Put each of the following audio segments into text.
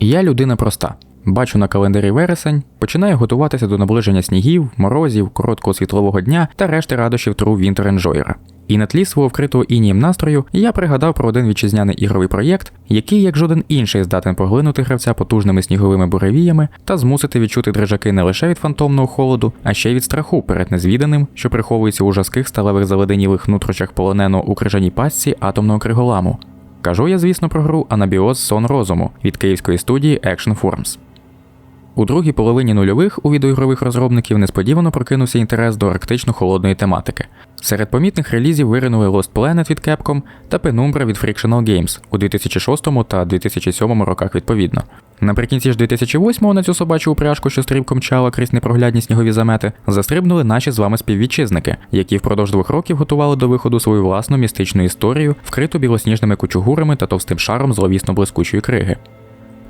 Я людина проста. Бачу на календарі вересень, починаю готуватися до наближення снігів, морозів, короткого світлового дня та решти радощів True Winter Enjoyer. І на тлі свого вкритого інієм настрою я пригадав про один вітчизняний ігровий проєкт, який, як жоден інший, здатен поглинути гравця потужними сніговими буревіями та змусити відчути дрижаки не лише від фантомного холоду, а ще й від страху перед незвіданим, що приховується у жаских сталевих заледенілих нутрощах полоненого у крижаній пастці атомного криголаму. Кажу я, звісно, про гру Анабіоз Сон Розуму від київської студії Action Forms. У другій половині нульових у відеоігрових розробників несподівано прокинувся інтерес до арктично-холодної тематики. Серед помітних релізів виринули Lost Planet від Capcom та Penumbra від Frictional Games у 2006 та 2007 роках відповідно. Наприкінці ж 2008-го на цю собачу упряжку, що стрибком чала крізь непроглядні снігові замети, застрибнули наші з вами співвітчизники, які впродовж двох років готували до виходу свою власну містичну історію, вкриту білосніжними кучугурами та товстим шаром зловісно блискучої криги.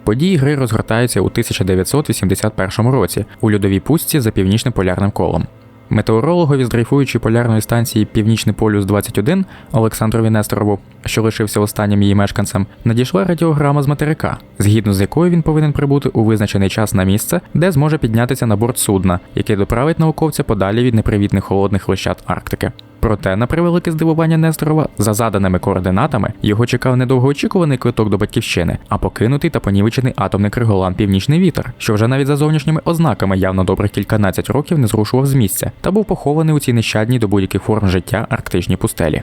Події гри розгортаються у 1981 році у льодовій пустці за північним полярним колом. Метеорологові з дрейфуючої полярної станції Північний полюс 21 Олександрові Несторову, що лишився останнім її мешканцем, надійшла радіограма з материка, згідно з якою він повинен прибути у визначений час на місце, де зможе піднятися на борт судна, яке доправить науковця подалі від непривітних холодних лищат Арктики. Проте, на превелике здивування Несторова, за заданими координатами його чекав не довгоочікуваний квиток до батьківщини, а покинутий та понівечений атомний криголам Північний вітер, що вже навіть за зовнішніми ознаками явно добрих кільканадцять років не зрушував з місця та був похований у цій нещадній до будь-яких форм життя арктичній пустелі.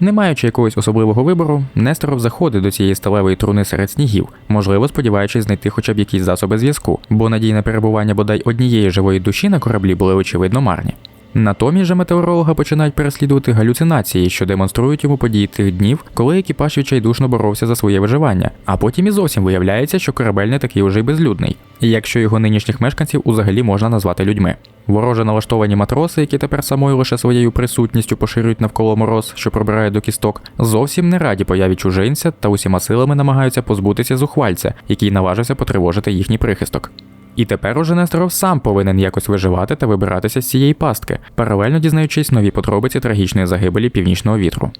Не маючи якогось особливого вибору, Несторов заходить до цієї сталевої труни серед снігів, можливо, сподіваючись знайти хоча б якісь засоби зв'язку, бо надії на перебування бодай однієї живої душі на кораблі були очевидно марні. Натомість же метеоролога починають переслідувати галюцинації, що демонструють йому події тих днів, коли екіпаж відчайдушно боровся за своє виживання, а потім і зовсім виявляється, що корабель не такий уже й безлюдний, якщо його нинішніх мешканців узагалі можна назвати людьми. Вороже налаштовані матроси, які тепер самою лише своєю присутністю поширюють навколо мороз, що пробирає до кісток, зовсім не раді появі чужинця та усіма силами намагаються позбутися зухвальця, який наважився потривожити їхній прихисток. І тепер уже Несторов сам повинен якось виживати та вибиратися з цієї пастки, паралельно дізнаючись нові подробиці трагічної загибелі північного вітру.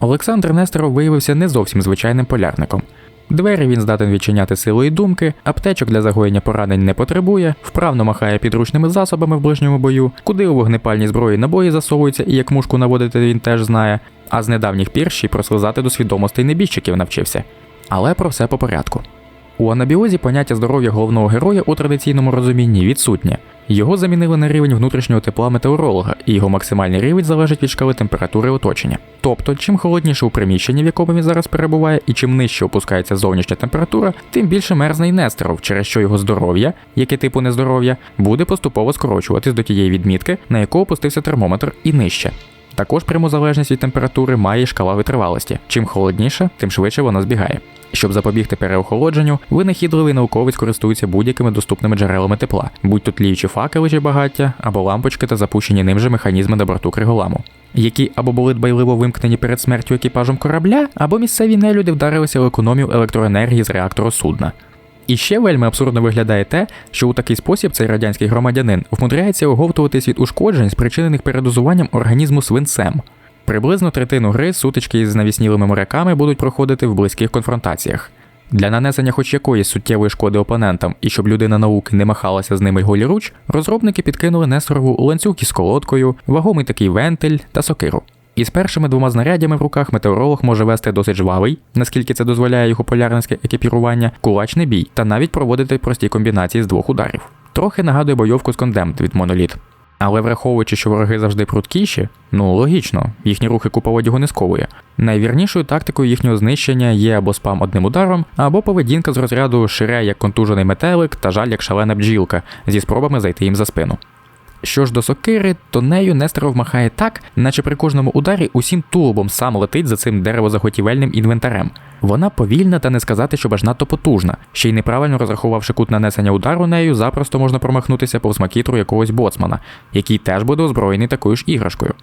Олександр Несторов виявився не зовсім звичайним полярником. Двері він здатен відчиняти силою думки, аптечок для загоєння поранень не потребує, вправно махає підручними засобами в ближньому бою, куди у вогнепальній зброї набої засовуються і як мушку наводити він теж знає, а з недавніх пір ще й прослизати до свідомостей небіжчиків навчився. Але про все по порядку. У анабіозі поняття здоров'я головного героя у традиційному розумінні відсутнє. Його замінили на рівень внутрішнього тепла метеоролога, і його максимальний рівень залежить від шкали температури оточення. Тобто, чим холодніше у приміщенні, в якому він зараз перебуває, і чим нижче опускається зовнішня температура, тим більше мерзне й Нестеров, через що його здоров'я, яке типу нездоров'я, буде поступово скорочуватись до тієї відмітки, на яку опустився термометр, і нижче. Також пряму залежність від температури має шкала витривалості. Чим холодніше, тим швидше вона збігає. Щоб запобігти переохолодженню, винахідливий науковець користується будь-якими доступними джерелами тепла, будь то тліючі факели чи багаття, або лампочки та запущені ним же механізми борту криголаму, які або були дбайливо вимкнені перед смертю екіпажем корабля, або місцеві нелюди вдарилися в економію електроенергії з реактору судна. І ще вельми абсурдно виглядає те, що у такий спосіб цей радянський громадянин вмудряється оговтуватись від ушкоджень, спричинених передозуванням організму свинцем. Приблизно третину гри сутички із навіснілими моряками будуть проходити в близьких конфронтаціях. Для нанесення хоч якоїсь суттєвої шкоди опонентам і щоб людина науки не махалася з ними голіруч, розробники підкинули Несторову ланцюг із колодкою, вагомий такий вентиль та сокиру. Із першими двома знарядями в руках метеоролог може вести досить жвавий, наскільки це дозволяє його полярницьке екіпірування, кулачний бій та навіть проводити прості комбінації з двох ударів. Трохи нагадує бойовку з кондемт від моноліт. Але враховуючи, що вороги завжди пруткіші, ну логічно, їхні рухи купа одягу не сковує. Найвірнішою тактикою їхнього знищення є або спам одним ударом, або поведінка з розряду шире як контужений метелик та жаль як шалена бджілка зі спробами зайти їм за спину. Що ж до сокири, то нею Нестеров махає так, наче при кожному ударі усім тулубом сам летить за цим деревозаготівельним інвентарем. Вона повільна та не сказати, що аж надто потужна. Ще й неправильно розрахувавши кут нанесення удару нею, запросто можна промахнутися повз макітру якогось боцмана, який теж буде озброєний такою ж іграшкою.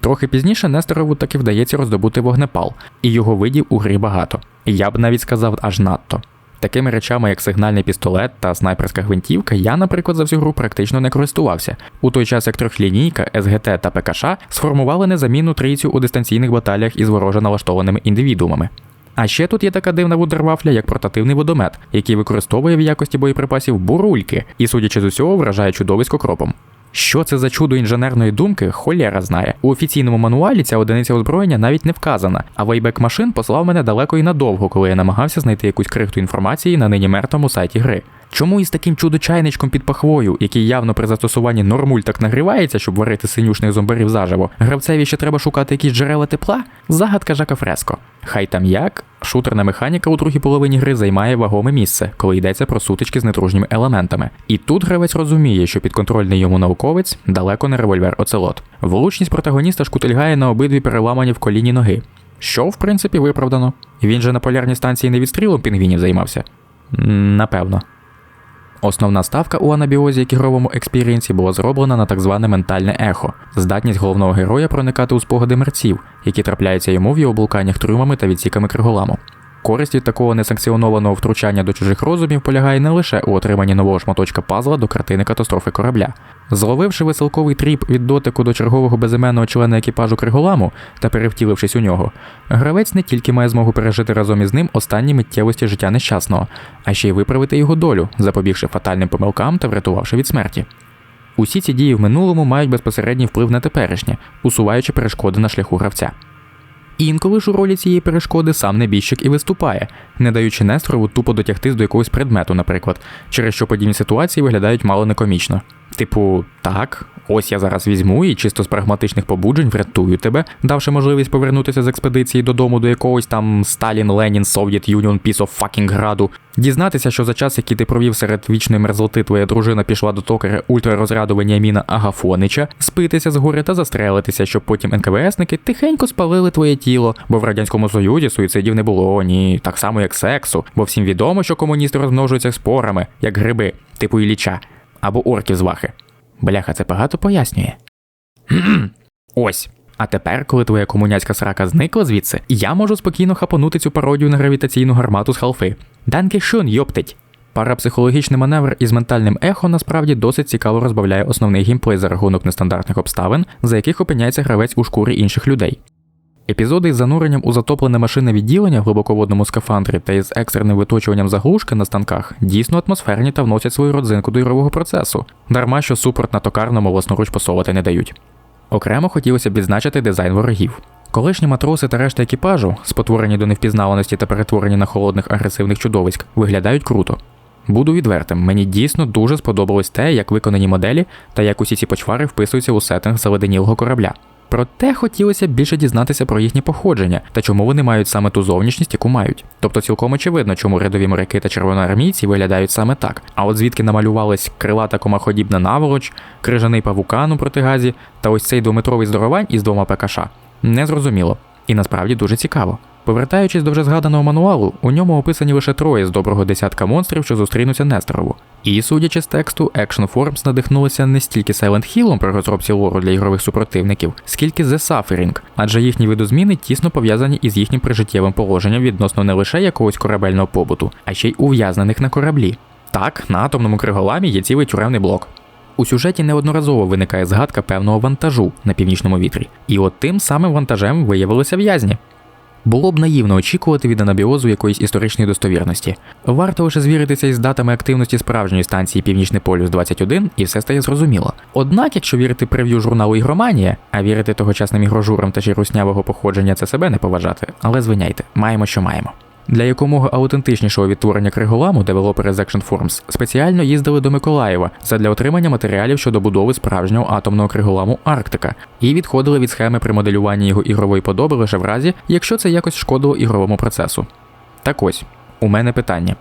Трохи пізніше Нестерову таки вдається роздобути вогнепал, і його видів у грі багато. Я б навіть сказав аж надто. Такими речами, як сигнальний пістолет та снайперська гвинтівка, я, наприклад, за всю гру практично не користувався, у той час як трьохлінійка, СГТ та ПКШ сформували незамінну трійцю у дистанційних баталіях із вороже налаштованими індивідуумами. А ще тут є така дивна вудервафля, як портативний водомет, який використовує в якості боєприпасів бурульки і, судячи з усього, вражає чудовисько кропом. Що це за чудо інженерної думки, холєра знає. У офіційному мануалі ця одиниця озброєння навіть не вказана, а Wayback Machine послав мене далеко і надовго, коли я намагався знайти якусь крихту інформації на нині мертвому сайті гри. Чому із таким чудо-чайничком під пахвою, який явно при застосуванні нормуль так нагрівається, щоб варити синюшних зомбарів заживо, гравцеві ще треба шукати якісь джерела тепла? Загадка Жака Фреско. Хай там як, шутерна механіка у другій половині гри займає вагоме місце, коли йдеться про сутички з недружніми елементами. І тут гравець розуміє, що підконтрольний йому науковець далеко не револьвер Оцелот. Влучність протагоніста шкутильгає на обидві переламані в коліні ноги. Що, в принципі, виправдано. Він же на полярній станції не відстрілом пінгвінів займався? Напевно. Основна ставка у анабіозі як ігровому експірієнсі була зроблена на так зване ментальне ехо, здатність головного героя проникати у спогади мерців, які трапляються йому в його блуканнях трюмами та відсіками криголаму. Користь від такого несанкціонованого втручання до чужих розумів полягає не лише у отриманні нового шматочка пазла до картини катастрофи корабля. Зловивши веселковий тріп від дотику до чергового безіменного члена екіпажу Криголаму та перевтілившись у нього, гравець не тільки має змогу пережити разом із ним останні миттєвості життя нещасного, а ще й виправити його долю, запобігши фатальним помилкам та врятувавши від смерті. Усі ці дії в минулому мають безпосередній вплив на теперішнє, усуваючи перешкоди на шляху гравця. Інколи ж у ролі цієї перешкоди сам небіжчик і виступає, не даючи Несторову тупо дотягтись до якогось предмету, наприклад, через що подібні ситуації виглядають мало некомічно. Типу, так, ось я зараз візьму і чисто з прагматичних побуджень врятую тебе, давши можливість повернутися з експедиції додому до якогось там Сталін, Ленін, Совєт Юніон, of граду, дізнатися, що за час, який ти провів серед вічної мерзлоти, твоя дружина пішла до токаря ультрарозряду Веніаміна Агафонича, спитися з гори та застрелитися, щоб потім НКВСники тихенько спалили твоє тіло, бо в радянському союзі суїцидів не було, ні, так само як сексу, бо всім відомо, що комуністи розмножуються спорами, як гриби, типу Ілліча або орків з вахи. Бляха, це багато пояснює. Ось. А тепер, коли твоя комуняцька срака зникла звідси, я можу спокійно хапанути цю пародію на гравітаційну гармату з халфи. Данки шун, йоптить. Парапсихологічний маневр із ментальним ехо насправді досить цікаво розбавляє основний геймплей за рахунок нестандартних обставин, за яких опиняється гравець у шкурі інших людей. Епізоди із зануренням у затоплене машинне відділення в глибоководному скафандрі та із екстреним виточуванням заглушки на станках дійсно атмосферні та вносять свою родзинку до ігрового процесу, дарма що супорт на токарному власноруч посовувати не дають. Окремо хотілося б відзначити дизайн ворогів. Колишні матроси та решта екіпажу, спотворені до невпізнаваності та перетворені на холодних агресивних чудовиськ, виглядають круто. Буду відвертим, мені дійсно дуже сподобалось те, як виконані моделі та як усі ці почвари вписуються у сеттинг заледенілого корабля. Проте хотілося більше дізнатися про їхнє походження та чому вони мають саме ту зовнішність, яку мають. Тобто цілком очевидно, чому рядові моряки та червоноармійці виглядають саме так. А от звідки намалювались крилата комаходібна наволоч, крижаний павукан у протигазі та ось цей двометровий здоровань із двома ПКШ, незрозуміло. І насправді дуже цікаво. Повертаючись до вже згаданого мануалу, у ньому описані лише троє з доброго десятка монстрів, що зустрінуться Нестерову. І, судячи з тексту, Action Forms надихнулися не стільки Silent Hill при розробці лору для ігрових супротивників, скільки The Suffering, адже їхні видозміни тісно пов'язані із їхнім прижиттєвим положенням відносно не лише якогось корабельного побуту, а ще й ув'язнених на кораблі. Так, на атомному криголамі є цілий тюремний блок. У сюжеті неодноразово виникає згадка певного вантажу на північному вітрі, і от тим самим вантажем виявилися в'язні. Було б наївно очікувати від анабіозу якоїсь історичної достовірності. Варто лише звіритися із датами активності справжньої станції Північний полюс 21 і все стає зрозуміло. Однак, якщо вірити прев'ю журналу Ігроманія, а вірити тогочасним ігрожурам та чи руснявого походження це себе не поважати, але звиняйте, маємо, що маємо. Для якомога аутентичнішого відтворення криголаму девелопери з Action Forms спеціально їздили до Миколаєва задля отримання матеріалів щодо будови справжнього атомного криголаму Арктика і відходили від схеми при моделюванні його ігрової подоби лише в разі, якщо це якось шкодило ігровому процесу. Так ось, у мене питання.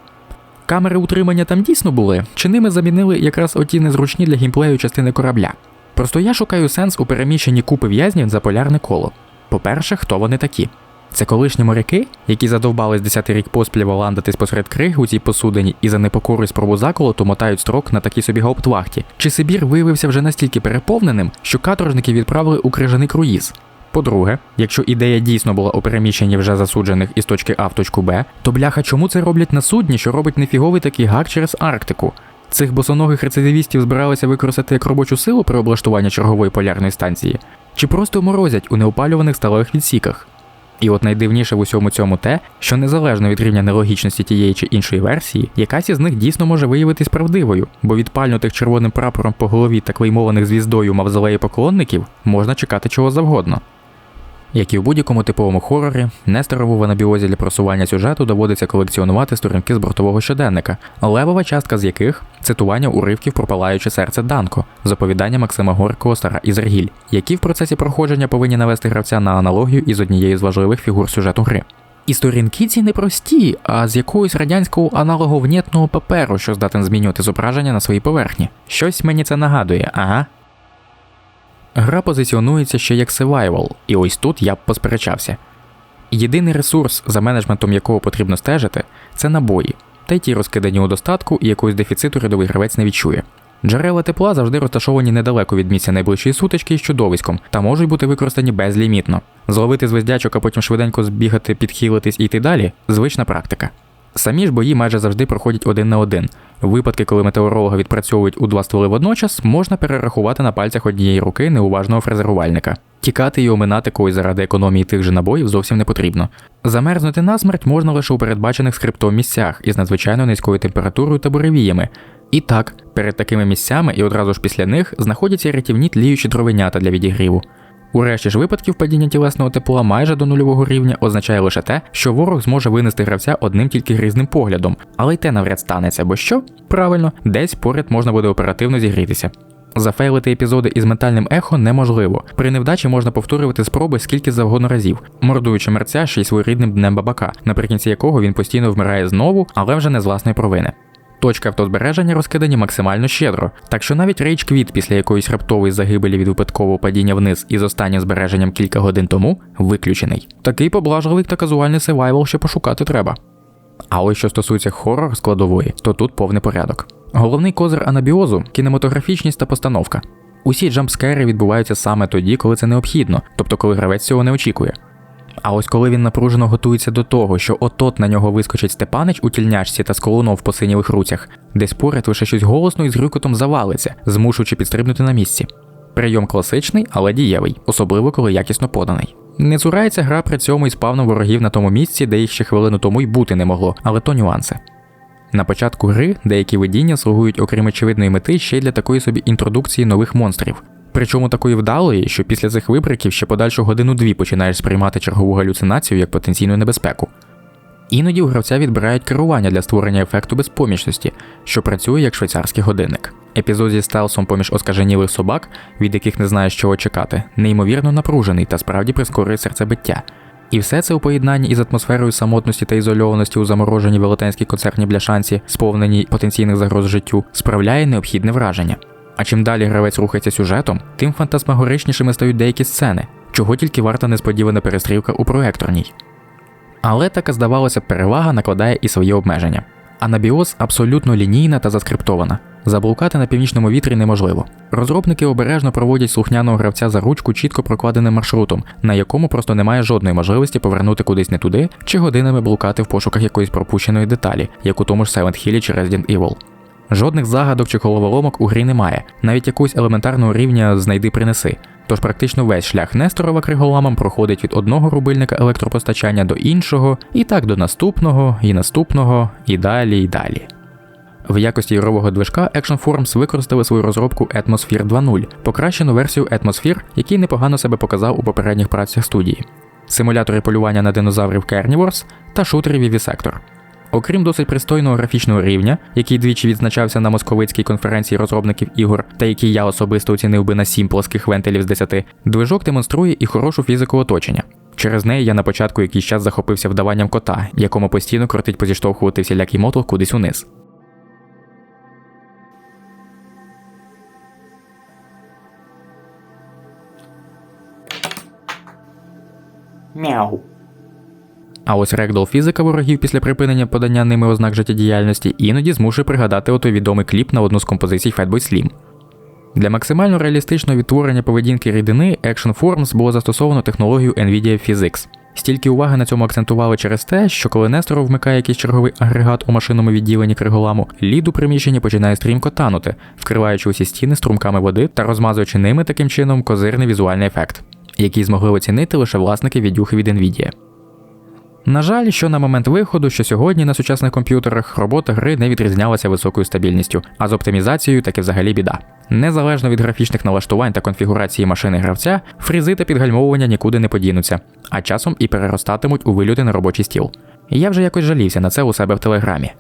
Камери утримання там дійсно були, чи ними замінили якраз оті незручні для геймплею частини корабля? Просто я шукаю сенс у переміщенні купи в'язнів за полярне коло. По-перше, хто вони такі? Це колишні моряки, які задовбались десятий рік поспіль валандити посеред криги у цій посудині і за непокору спробу заколоту мотають строк на такій собі гауптвахті. Чи Сибір виявився вже настільки переповненим, що каторжники відправили у крижаний круїз? По-друге, якщо ідея дійсно була у переміщенні вже засуджених із точки А в точку Б, то бляха чому це роблять на судні, що робить нефіговий такий гак через Арктику? Цих босоногих рецидивістів збиралися використати як робочу силу при облаштуванні чергової полярної станції, чи просто морозять у неопалюваних сталевих відсіках? І от найдивніше в усьому цьому те, що незалежно від рівня нелогічності тієї чи іншої версії, якась із них дійсно може виявитись правдивою, бо від пальнутих червоним прапором по голові та клеймованих звіздою мавзолеї поклонників можна чекати чого завгодно. Як і в будь-якому типовому хорорі, Несторову в анабіозі для просування сюжету доводиться колекціонувати сторінки з бортового щоденника, левова частка з яких цитування уривків про палаюче серце Данко з оповідання Максима Горького Стара Ізергіль, які в процесі проходження повинні навести гравця на аналогію із однією з важливих фігур сюжету гри. І сторінки ці не прості, а з якогось радянського аналоговнєтного паперу, що здатен змінювати зображення на своїй поверхні. Щось мені це нагадує, ага. Гра позиціонується ще як survival, і ось тут я б посперечався. Єдиний ресурс, за менеджментом якого потрібно стежити, це набої, та й ті розкидані у достатку і якогось дефіциту рядовий гравець не відчує. Джерела тепла завжди розташовані недалеко від місця найближчої сутички із чудовиськом та можуть бути використані безлімітно. Зловити звездячок, а потім швиденько збігати, підхилитись і йти далі звична практика. Самі ж бої майже завжди проходять один на один. Випадки, коли метеоролога відпрацьовують у два стволи водночас, можна перерахувати на пальцях однієї руки неуважного фрезерувальника. Тікати і оминати когось заради економії тих же набоїв зовсім не потрібно. Замерзнути насмерть можна лише у передбачених скриптом місцях із надзвичайно низькою температурою та буревіями. І так, перед такими місцями і одразу ж після них знаходяться рятівні тліючі дровенята для відігріву. У решті ж випадків падіння тілесного тепла майже до нульового рівня означає лише те, що ворог зможе винести гравця одним тільки грізним поглядом, але й те навряд станеться, бо що? Правильно, десь поряд можна буде оперативно зігрітися. Зафейлити епізоди із ментальним ехо неможливо. При невдачі можна повторювати спроби скільки завгодно разів, мордуючи мерця ще й своєрідним днем бабака, наприкінці якого він постійно вмирає знову, але вже не з власної провини. Точки автозбереження розкидані максимально щедро, так що навіть рейдж квіт після якоїсь раптової загибелі від випадкового падіння вниз із останнім збереженням кілька годин тому виключений. Такий поблажливий та казуальний севайвал ще пошукати треба. А ось що стосується хоррор складової, то тут повний порядок. Головний козир анабіозу кінематографічність та постановка. Усі джампскери відбуваються саме тоді, коли це необхідно, тобто коли гравець цього не очікує. А ось коли він напружено готується до того, що отот на нього вискочить Степанич у тільнячці та сколунов в посинілих руцях, десь поряд лише щось голосно і з грюкотом завалиться, змушуючи підстрибнути на місці. Прийом класичний, але дієвий, особливо коли якісно поданий. Не цурається гра при цьому і спавном ворогів на тому місці, де їх ще хвилину тому й бути не могло, але то нюанси. На початку гри деякі видіння слугують, окрім очевидної мети, ще й для такої собі інтродукції нових монстрів. Причому такої вдалої, що після цих вибриків ще подальшу годину-дві починаєш сприймати чергову галюцинацію як потенційну небезпеку. Іноді у гравця відбирають керування для створення ефекту безпомічності, що працює як швейцарський годинник. Епізод зі стелсом поміж оскаженілих собак, від яких не знаєш чого чекати, неймовірно напружений та справді прискорює серцебиття. І все це у поєднанні із атмосферою самотності та ізольованості у замороженій велетенській концертній бляшанці, сповненій потенційних загроз життю, справляє необхідне враження. А чим далі гравець рухається сюжетом, тим фантасмагоричнішими стають деякі сцени, чого тільки варта несподівана перестрілка у проекторній. Але така, здавалося, перевага накладає і свої обмеження. Анабіоз абсолютно лінійна та заскриптована. Заблукати на північному вітрі неможливо. Розробники обережно проводять слухняного гравця за ручку чітко прокладеним маршрутом, на якому просто немає жодної можливості повернути кудись не туди чи годинами блукати в пошуках якоїсь пропущеної деталі, як у тому ж Silent Hill чи Resident Evil. Жодних загадок чи головоломок у грі немає, навіть якогось елементарного рівня знайди принеси. Тож практично весь шлях Несторова криголамом проходить від одного рубильника електропостачання до іншого, і так до наступного, і наступного, і далі, і далі. В якості ігрового движка Action Forms використали свою розробку Atmosphere 2.0, покращену версію Atmosphere, який непогано себе показав у попередніх працях студії, симулятори полювання на динозаврів Carnivores та шутери Vivisector. Окрім досить пристойного графічного рівня, який двічі відзначався на московицькій конференції розробників ігор, та який я особисто оцінив би на 7 плоских вентилів з 10, движок демонструє і хорошу фізику оточення. Через неї я на початку якийсь час захопився вдаванням кота, якому постійно крутить позіштовхувати всілякий мотор кудись униз. Мяу. А ось рекдол фізика ворогів після припинення подання ними ознак життєдіяльності іноді змушує пригадати отой відомий кліп на одну з композицій Fatboy Slim. Для максимально реалістичного відтворення поведінки рідини Action Forms було застосовано технологію NVIDIA Physics. Стільки уваги на цьому акцентували через те, що коли Несторов вмикає якийсь черговий агрегат у машинному відділенні криголаму, лід у приміщенні починає стрімко танути, вкриваючи усі стіни струмками води та розмазуючи ними таким чином козирний візуальний ефект, який змогли оцінити лише власники відюхи від NVIDIA. На жаль, що на момент виходу, що сьогодні на сучасних комп'ютерах робота гри не відрізнялася високою стабільністю, а з оптимізацією таки взагалі біда. Незалежно від графічних налаштувань та конфігурації машини гравця, фрізи та підгальмовування нікуди не подінуться, а часом і переростатимуть у вильоти на робочий стіл. Я вже якось жалівся на це у себе в телеграмі.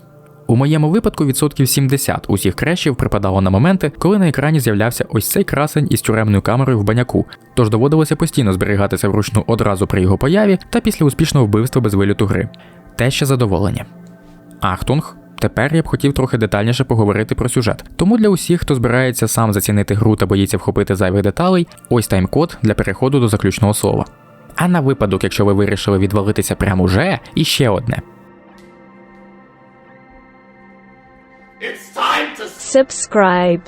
У моєму випадку відсотків 70 усіх крешів припадало на моменти, коли на екрані з'являвся ось цей красень із тюремною камерою в баняку, тож доводилося постійно зберігатися вручну одразу при його появі та після успішного вбивства без виліту гри. Те ще задоволення. Ахтунг. Тепер я б хотів трохи детальніше поговорити про сюжет. Тому для усіх, хто збирається сам зацінити гру та боїться вхопити зайвих деталей, ось тайм-код для переходу до заключного слова. А на випадок, якщо ви вирішили відвалитися прямо уже, іще одне. Subscribe,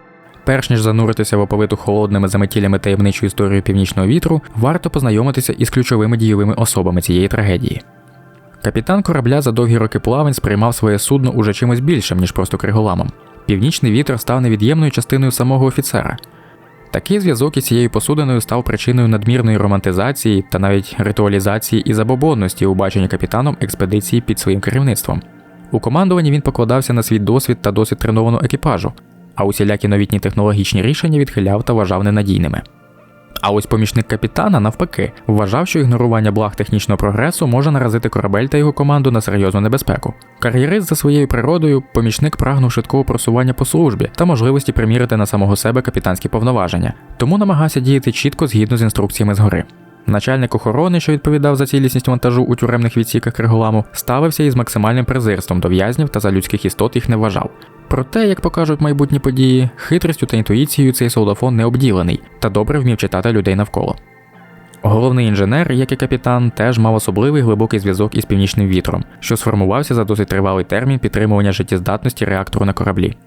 Перш ніж зануритися в оповиту холодними заметілями таємничу історію північного вітру, варто познайомитися із ключовими дійовими особами цієї трагедії. Капітан корабля за довгі роки плавань сприймав своє судно уже чимось більшим, ніж просто криголамом. Північний вітер став невід'ємною частиною самого офіцера. Такий зв'язок із цією посудиною став причиною надмірної романтизації та навіть ритуалізації і забобонності у баченні капітаном експедиції під своїм керівництвом. У командуванні він покладався на свій досвід та досвід тренованого екіпажу, а усілякі новітні технологічні рішення відхиляв та вважав ненадійними. А ось помічник капітана, навпаки, вважав, що ігнорування благ технічного прогресу може наразити корабель та його команду на серйозну небезпеку. Кар'єрист за своєю природою, помічник прагнув швидкого просування по службі та можливості примірити на самого себе капітанські повноваження, тому намагався діяти чітко згідно з інструкціями згори. Начальник охорони, що відповідав за цілісність монтажу у тюремних відсіках Криголаму, ставився із максимальним презирством до в'язнів та за людських істот їх не вважав. Проте, як покажуть майбутні події, хитрістю та інтуїцією цей солдафон не обділений та добре вмів читати людей навколо. Головний інженер, як і капітан, теж мав особливий глибокий зв'язок із північним вітром, що сформувався за досить тривалий термін підтримування життєздатності реактору на кораблі.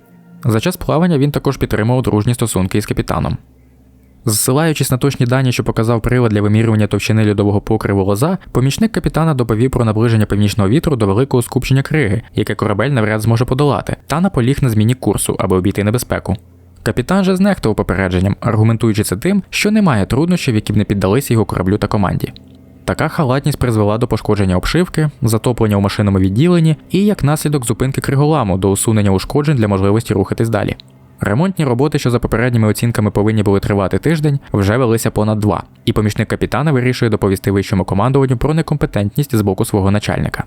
За час плавання він також підтримував дружні стосунки із капітаном. Зсилаючись на точні дані, що показав прилад для вимірювання товщини льодового покриву лоза, помічник капітана доповів про наближення північного вітру до великого скупчення криги, яке корабель навряд зможе подолати, та наполіг на зміні курсу, аби обійти небезпеку. Капітан же знехтував попередженням, аргументуючи це тим, що немає труднощів, які б не піддалися його кораблю та команді. Така халатність призвела до пошкодження обшивки, затоплення у машинному відділенні і як наслідок зупинки криголаму до усунення ушкоджень для можливості рухатись далі. Ремонтні роботи, що за попередніми оцінками повинні були тривати тиждень, вже велися понад два, і помічник капітана вирішує доповісти вищому командуванню про некомпетентність з боку свого начальника.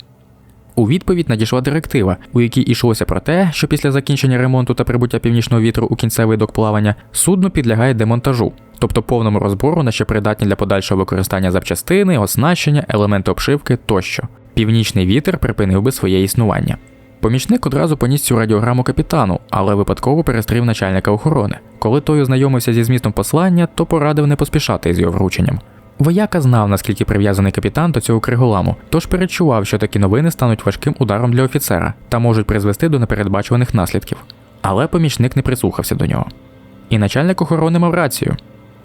У відповідь надійшла директива, у якій йшлося про те, що після закінчення ремонту та прибуття північного вітру у кінцевий док плавання судно підлягає демонтажу, тобто повному розбору на ще придатні для подальшого використання запчастини, оснащення, елементи обшивки тощо. Північний вітер припинив би своє існування. Помічник одразу поніс цю радіограму капітану, але випадково перестрів начальника охорони. Коли той ознайомився зі змістом послання, то порадив не поспішати з його врученням. Вояка знав, наскільки прив'язаний капітан до цього криголаму, тож перечував, що такі новини стануть важким ударом для офіцера та можуть призвести до непередбачуваних наслідків. Але помічник не прислухався до нього. І начальник охорони мав рацію.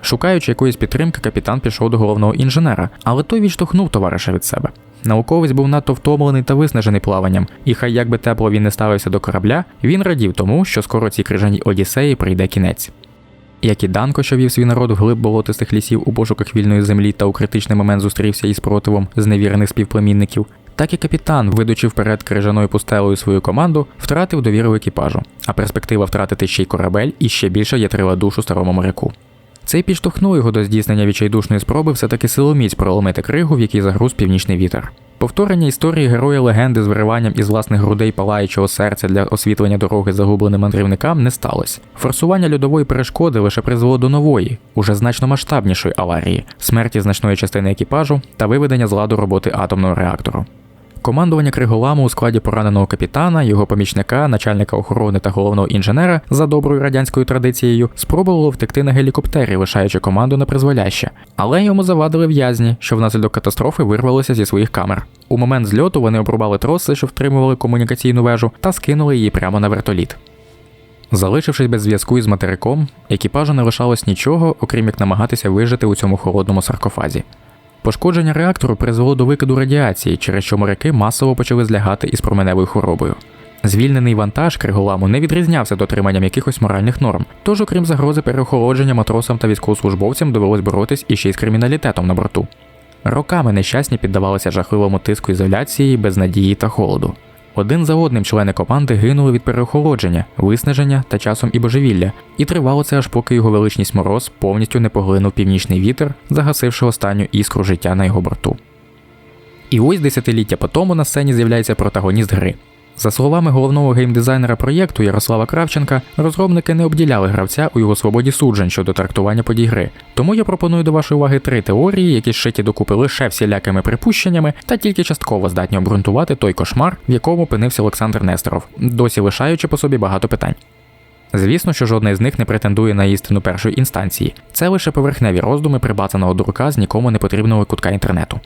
Шукаючи якоїсь підтримки, капітан пішов до головного інженера, але той відштовхнув товариша від себе. Науковець був надто втомлений та виснажений плаванням, і хай як би тепло він не ставився до корабля, він радів тому, що скоро цій крижаній одіссеї прийде кінець. Як і Данко, що вів свій народ в глиб болотистих лісів у пошуках вільної землі та у критичний момент зустрівся із противом зневірених співплемінників, так і капітан, видучи вперед крижаною пустелою свою команду, втратив довіру екіпажу, а перспектива втратити ще й корабель і ще більше ятрила душу старому моряку. Це й підштовхнув його до здійснення відчайдушної спроби все-таки силоміць проломити кригу, в якій загруз північний вітер. Повторення історії героя легенди з вириванням із власних грудей палаючого серця для освітлення дороги загубленим мандрівникам не сталося. Форсування льодової перешкоди лише призвело до нової, уже значно масштабнішої аварії, смерті значної частини екіпажу та виведення з ладу роботи атомного реактору. Командування Криголаму у складі пораненого капітана, його помічника, начальника охорони та головного інженера за доброю радянською традицією спробувало втекти на гелікоптері, лишаючи команду на призволяще. Але йому завадили в'язні, що внаслідок катастрофи вирвалися зі своїх камер. У момент зльоту вони обрубали троси, що втримували комунікаційну вежу, та скинули її прямо на вертоліт. Залишившись без зв'язку із материком, екіпажу не лишалось нічого, окрім як намагатися вижити у цьому холодному саркофазі. Пошкодження реактору призвело до викиду радіації, через що моряки масово почали злягати із променевою хворобою. Звільнений вантаж Криголаму не відрізнявся дотриманням якихось моральних норм, тож, окрім загрози переохолодження матросам та військовослужбовцям, довелось боротись іще й з криміналітетом на борту. Роками нещасні піддавалися жахливому тиску ізоляції, безнадії та холоду. Один за одним члени команди гинули від переохолодження, виснаження та часом і божевілля, і тривало це аж поки його величність мороз повністю не поглинув північний вітер, загасивши останню іскру життя на його борту. І ось десятиліття по тому на сцені з'являється протагоніст гри. За словами головного геймдизайнера проєкту Ярослава Кравченка, розробники не обділяли гравця у його свободі суджень щодо трактування подій гри. Тому я пропоную до вашої уваги три теорії, які зшиті докупи лише всілякими припущеннями та тільки частково здатні обґрунтувати той кошмар, в якому опинився Олександр Несторов, досі лишаючи по собі багато питань. Звісно, що жодна із них не претендує на істину першої інстанції. Це лише поверхневі роздуми прибацаного дурака з нікому не потрібного кутка інтернету.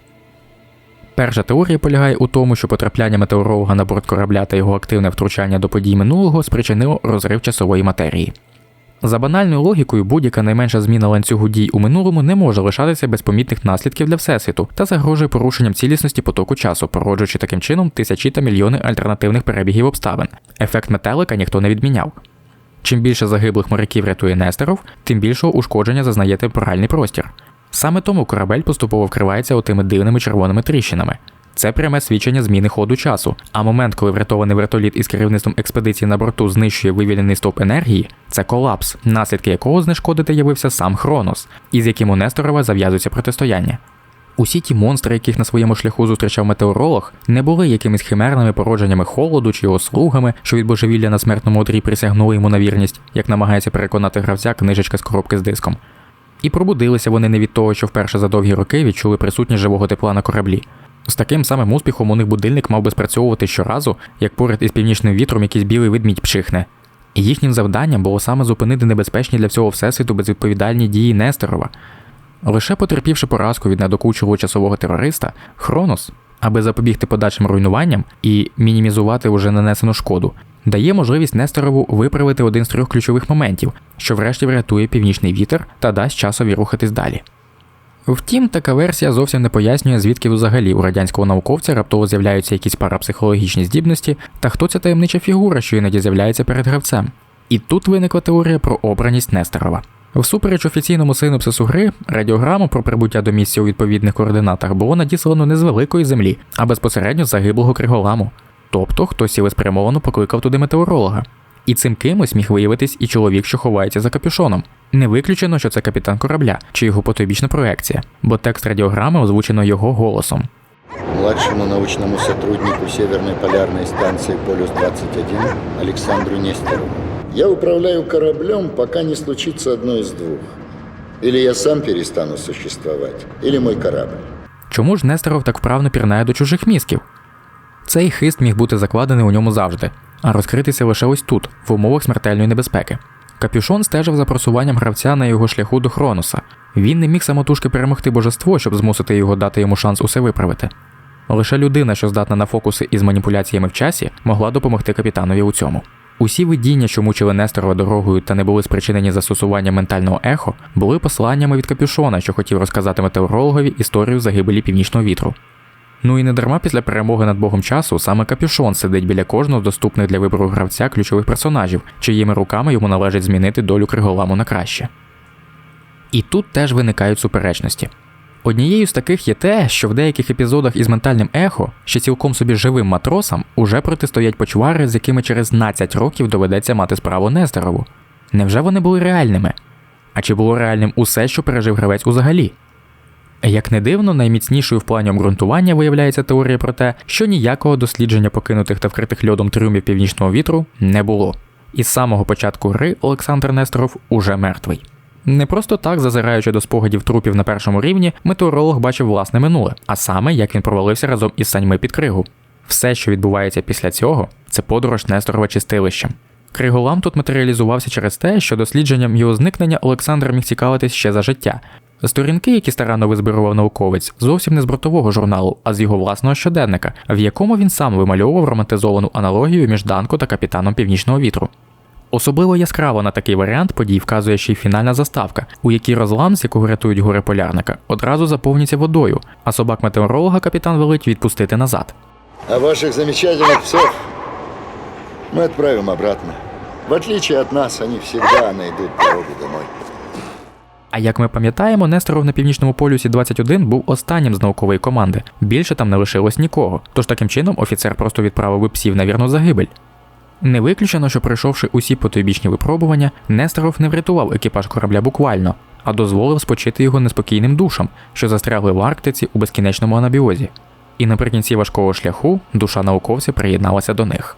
Перша теорія полягає у тому, що потрапляння метеоролога на борт корабля та його активне втручання до подій минулого спричинило розрив часової матерії. За банальною логікою, будь-яка найменша зміна ланцюгу дій у минулому не може лишатися без помітних наслідків для всесвіту та загрожує порушенням цілісності потоку часу, породжуючи таким чином тисячі та мільйони альтернативних перебігів обставин. Ефект метелика ніхто не відміняв. Чим більше загиблих моряків рятує Нестеров, тим більшого ушкодження зазнає темпоральний простір. Саме тому корабель поступово вкривається отими дивними червоними тріщинами. Це пряме свідчення зміни ходу часу. А момент, коли врятований вертоліт із керівництвом експедиції на борту знищує вивільнений стовп енергії, це колапс, наслідки якого знешкодити явився сам Хронос, із яким у Несторова зав'язується протистояння. Усі ті монстри, яких на своєму шляху зустрічав метеоролог, не були якимись химерними породженнями холоду чи його слугами, що від божевілля на смертному одрі присягнули йому на вірність, як намагається переконати гравця книжечка з коробки з диском. І пробудилися вони не від того, що вперше за довгі роки відчули присутність живого тепла на кораблі. З таким самим успіхом у них будильник мав би спрацьовувати щоразу, як поряд із північним вітром якийсь білий ведмідь пчихне. І їхнім завданням було саме зупинити небезпечні для всього всесвіту безвідповідальні дії Нестерова. Лише потерпівши поразку від надокучого часового терориста, Хронос, аби запобігти подальшим руйнуванням і мінімізувати уже нанесену шкоду, дає можливість Нестерову виправити один з трьох ключових моментів, що врешті врятує північний вітер та дасть часові рухатись далі. Втім, така версія зовсім не пояснює, звідки взагалі у радянського науковця раптово з'являються якісь парапсихологічні здібності, та хто ця таємнича фігура, що іноді з'являється перед гравцем. І тут виникла теорія про обраність Нестерова. Всупереч офіційному синопсису гри, радіограму про прибуття до місця у відповідних координатах було надіслано не з великої землі, а безпосередньо з загиблого криголаму. Тобто хтось цілеспрямовано покликав туди метеоролога. І цим кимось міг виявитись і чоловік, що ховається за капюшоном. Не виключено, що це капітан корабля чи його потойбічна проекція, бо текст радіограми озвучено його голосом. Младшему научному сотруднику Северной полярной станции «Полюс-21» Александру Нестерову. Я управляю кораблем, пока не случится одно из двух. Или я сам перестану существовать, или мой корабль. Чому ж Нестеров так вправно пірнає до чужих мізків? Цей хист міг бути закладений у ньому завжди, а розкритися лише ось тут, в умовах смертельної небезпеки. Капюшон стежив за просуванням гравця на його шляху до Хроноса. Він не міг самотужки перемогти божество, щоб змусити його дати йому шанс усе виправити. Лише людина, що здатна на фокуси із маніпуляціями в часі, могла допомогти капітанові у цьому. Усі видіння, що мучили Несторова дорогою та не були спричинені застосуванням ментального ехо, були посланнями від капюшона, що хотів розказати метеорологові історію загибелі північного вітру. Ну і не дарма після перемоги над богом часу саме капюшон сидить біля кожного з доступних для вибору гравця ключових персонажів, чиїми руками йому належить змінити долю криголаму на краще. І тут теж виникають суперечності. Однією з таких є те, що в деяких епізодах із ментальним ехо ще цілком собі живим матросам уже протистоять почвари, з якими через 12 років доведеться мати справу Нестерову. Невже вони були реальними? А чи було реальним усе, що пережив гравець узагалі? Як не дивно, найміцнішою в плані обґрунтування виявляється теорія про те, що ніякого дослідження покинутих та вкритих льодом трюмів північного вітру не було. І з самого початку гри Олександр Несторов уже мертвий. Не просто так, зазираючи до спогадів трупів на першому рівні, метеоролог бачив власне минуле, а саме як він провалився разом із саньми під кригу. Все, що відбувається після цього, це подорож Несторова чистилищем. Криголам тут матеріалізувався через те, що дослідженням його зникнення Олександр міг цікавитись ще за життя. Сторінки, які старанно визбирував науковець, зовсім не з бортового журналу, а з його власного щоденника, в якому він сам вимальовував романтизовану аналогію між Данко та капітаном Північного вітру. Особливо яскраво на такий варіант подій вказує ще й фінальна заставка, у якій розлам, з якого рятують гори полярника, одразу заповнюється водою, а собак метеоролога капітан велить відпустити назад. А ваших замечательных псов мы отправим обратно. В отличие от нас, они всегда найдут дорогу домой. А як ми пам'ятаємо, Несторов на північному полюсі 21 був останнім з наукової команди. Більше там не лишилось нікого. Тож таким чином офіцер просто відправив би псів на вірну загибель. Не виключено, що пройшовши усі потойбічні випробування, Несторов не врятував екіпаж корабля буквально, а дозволив спочити його неспокійним душам, що застрягли в Арктиці у безкінечному анабіозі. І наприкінці важкого шляху душа науковця приєдналася до них.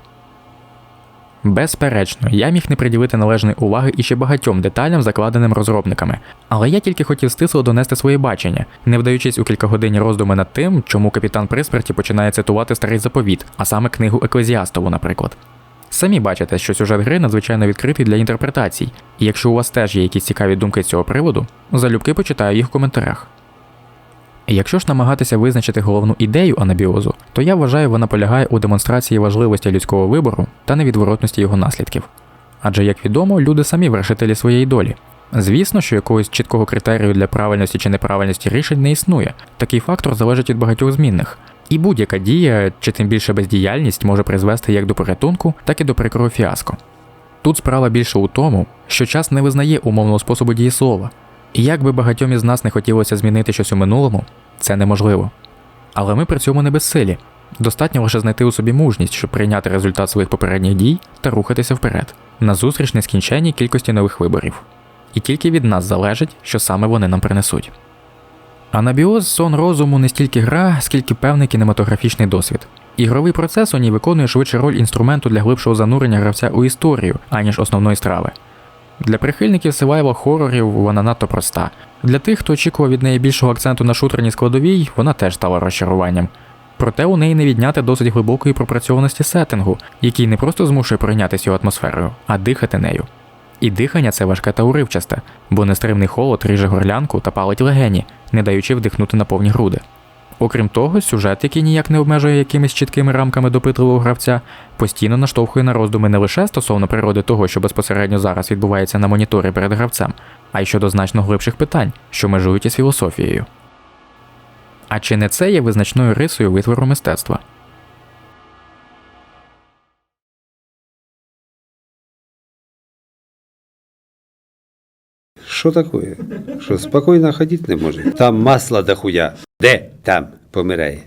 Безперечно, я міг не приділити належної уваги і ще багатьом деталям, закладеним розробниками, але я тільки хотів стисло донести своє бачення, не вдаючись у кількагодинні роздуми над тим, чому капітан при смерті починає цитувати старий заповіт, а саме книгу Еклезіастову, наприклад. Самі бачите, що сюжет гри надзвичайно відкритий для інтерпретацій, і якщо у вас теж є якісь цікаві думки з цього приводу, залюбки почитаю їх в коментарях. Якщо ж намагатися визначити головну ідею анабіозу, то я вважаю, вона полягає у демонстрації важливості людського вибору та невідворотності його наслідків. Адже, як відомо, люди самі вершителі своєї долі. Звісно, що якогось чіткого критерію для правильності чи неправильності рішень не існує. Такий фактор залежить від багатьох змінних. І будь-яка дія, чи тим більше бездіяльність, може призвести як до порятунку, так і до прикрого фіаско. Тут справа більше у тому, що час не визнає умовного способу дієслова, і як би багатьом із нас не хотілося змінити щось у минулому, це неможливо. Але ми при цьому не безсилі. Достатньо лише знайти у собі мужність, щоб прийняти результат своїх попередніх дій та рухатися вперед, назустріч нескінченній кількості нових виборів. І тільки від нас залежить, що саме вони нам принесуть. Анабіоз сон розуму не стільки гра, скільки певний кінематографічний досвід. Ігровий процес у ній виконує швидше роль інструменту для глибшого занурення гравця у історію, аніж основної страви. Для прихильників survival хорорів вона надто проста. Для тих, хто очікував від неї більшого акценту на шутерній складовій, вона теж стала розчаруванням. Проте у неї не відняти досить глибокої пропрацьованості сеттингу, який не просто змушує пройнятися його атмосферою, а дихати нею. І дихання це важке та уривчасте, бо нестримний холод ріже горлянку та палить легені, не даючи вдихнути на повні груди. Окрім того, сюжет, який ніяк не обмежує якимись чіткими рамками допитливого гравця, постійно наштовхує на роздуми не лише стосовно природи того, що безпосередньо зараз відбувається на моніторі перед гравцем, а й щодо значно глибших питань, що межують із філософією. А чи не це є визначною рисою витвору мистецтва? Що таке? Що спокійно ходити не може? Там масла дохуя. Де? Там помирає.